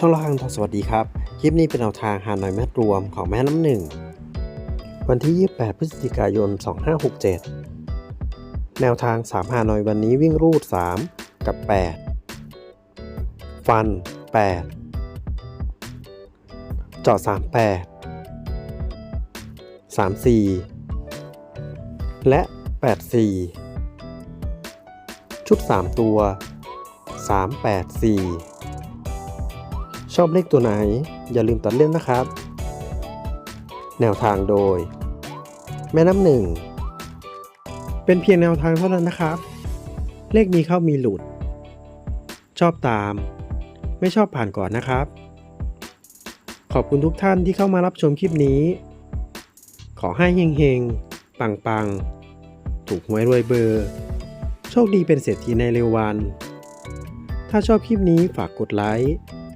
ช่องละคังทองสวัสดีครับ คลิปนี้เป็นแนวทางหาหน่อยแม่รวมของแม่น้ำหนึ่ง วันที่ 28 พฤศจิกายน 2567 แนวทาง 3 หาหน่อยวันนี้วิ่งรูด 3 กับ 8 ฟัน 8 เจาะ38 34 และ 84 ชุด 3 ตัว 384 ชอบเลขตัวไหน อย่าลืมตัดเล่นนะครับ แนวทางโดย แม่น้ำหนึ่ง เป็นเพียงแนวทางเท่านั้นนะครับ เลขมีเข้ามีหลุด ชอบตาม ไม่ชอบผ่านก่อนนะครับ ขอบคุณทุกท่านที่เข้ามารับชมคลิปนี้ ขอให้เฮงๆปังๆถูกหวยรวยเบอร์ โชคดีเป็นเศรษฐีในเร็ววัน ถ้าชอบคลิปนี้ฝากกดไลค์